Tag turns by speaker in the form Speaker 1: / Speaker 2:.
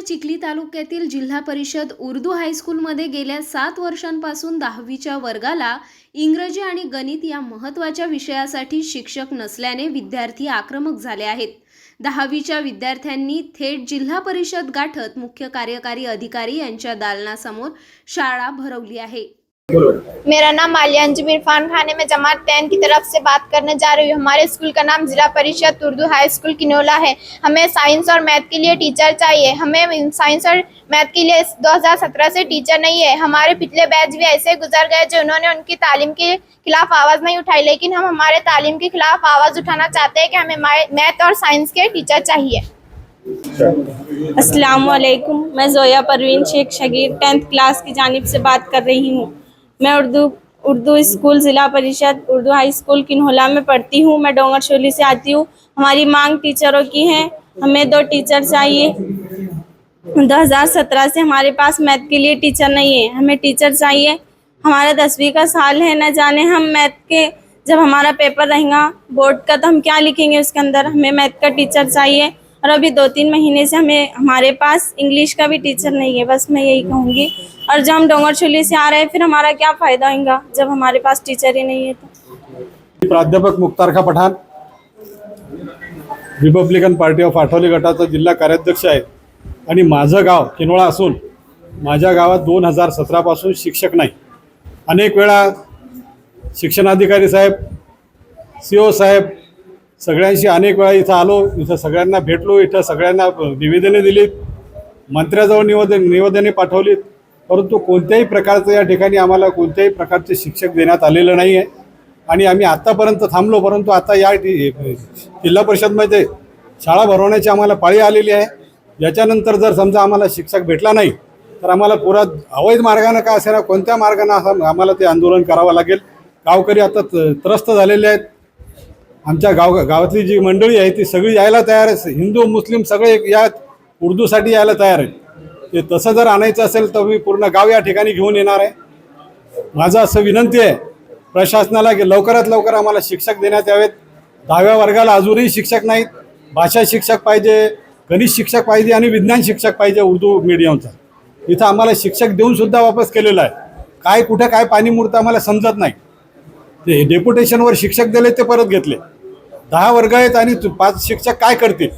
Speaker 1: चिखली तालुक्यातील जिल्हा परिषद उर्दू हायस्कूलमध्ये गेल्या सात वर्षांपासून दहावीच्या वर्गाला इंग्रजी आणि गणित या महत्त्वाच्या विषयासाठी शिक्षक नसल्याने विद्यार्थी आक्रमक झाले आहेत. दहावीच्या विद्यार्थ्यांनी थेट जिल्हा परिषद गाठत मुख्य कार्यकारी अधिकारी यांच्या दालनासमोर शाळा भरवली आहे.
Speaker 2: मेरा नाम मालिया अंजुम इरफान खान है मैं जमात टेन की तरफ़ से बात करने जा रही हूँ। हमारे स्कूल का नाम जिला परिषद उर्दू हाई स्कूल किनोला है। हमें साइंस और मैथ के लिए टीचर चाहिए। हमें साइंस और मैथ के लिए 2017 से टीचर नहीं है। हमारे पिछले बैच भी ऐसे गुजर गए जो उन्होंने उनकी तालीम के खिलाफ आवाज़ नहीं उठाई, लेकिन हम हमारे तालीम के खिलाफ आवाज़ उठाना चाहते हैं कि हमें मैथ और साइंस के टीचर चाहिए।
Speaker 3: अस्सलाम वालेकुम मैं जोया परवीन शेख शगीर, टेंथ क्लास की जानब से बात कर रही हूँ। मैं उर्दू उर्दू स्कूल ज़िला परिषद, उर्दू हाई स्कूल किन्होला में पढ़ती हूँ। मैं डोंगर शोली से आती हूँ। हमारी मांग टीचरों की है। हमें दो टीचर चाहिए। 2017 से हमारे पास मैथ के लिए टीचर नहीं है। हमें टीचर चाहिए। हमारा दसवीं का साल है, न जाने हम मैथ के, जब हमारा पेपर रहेगा, बोर्ड का तो हम क्या लिखेंगे उसके अंदर? हमें मैथ का टीचर चाहिए। और अभी दो तीन महीने से हमें हमारे पास इंग्लिश का भी टीचर नहीं है बस मैं यही कहूँगी। और जब हम डोंगर चोली से आ रहे हैं फिर हमारा क्या फ़ायदा होगा जब हमारे पास टीचर ही नहीं है तो?
Speaker 4: प्राध्यापक Mukhtar Khan Pathan Republican party of Athawale गटाचा जिल्हा कार्याध्यक्ष आहे. आणि माझं गाव किनोळा असून माझ्या गावात दोन हजार सतरापासून शिक्षक नाही. अनेक वेळा शिक्षणाधिकारी साहेब सी ओ साहेब सगळ्यांशी अनेक वेळा इथं आलो इथं सगळ्यांना भेटलो इथं सगळ्यांना निवेदने दिलीत मंत्र्याजवळ निवेदन निवेदने पाठवलीत. परंतु कोणत्याही प्रकारचं या ठिकाणी आम्हाला कोणत्याही प्रकारचे शिक्षक देण्यात आलेलं नाही आहे आणि आम्ही आत्तापर्यंत थांबलो परंतु आता या ठि- जिल्हा परिषदमध्ये शाळा भरवण्याची आम्हाला पाळी आलेली आहे. याच्यानंतर जर समजा आम्हाला शिक्षक भेटला नाही तर आम्हाला पुरा अवैध मार्गानं का असेना कोणत्या मार्गानं असं आम्हाला ते आंदोलन करावं लागेल? गावकरी आता त- त्रस्त झालेले आहेत. आमच्या गाव गावातली जी मंडळी आहे ती सगळी यायला तयार आहे. हिंदू मुस्लिम सगळे या उर्दूसाठी यायला तयार आहेत. ते तसं जर आणायचं असेल तर मी पूर्ण गाव या ठिकाणी घेऊन येणार आहे. माझं असं विनंती आहे प्रशासनाला की लवकरात लवकर आम्हाला शिक्षक देण्यात यावेत. दहाव्या वर्गाला अजूनही शिक्षक नाहीत. भाषा शिक्षक पाहिजे गणित शिक्षक पाहिजे आणि विज्ञान शिक्षक पाहिजे उर्दू मीडियमचा इथं आम्हाला शिक्षक देऊन सुद्धा वापस केलेलं आहे. काय कुठं काय पाणी मुरतं आम्हाला समजत नाही. डेप्युटेशनवर शिक्षक दिले ते परत घेतले. दहा वर्ग आहेत आणि पाच शिक्षक काय करतील?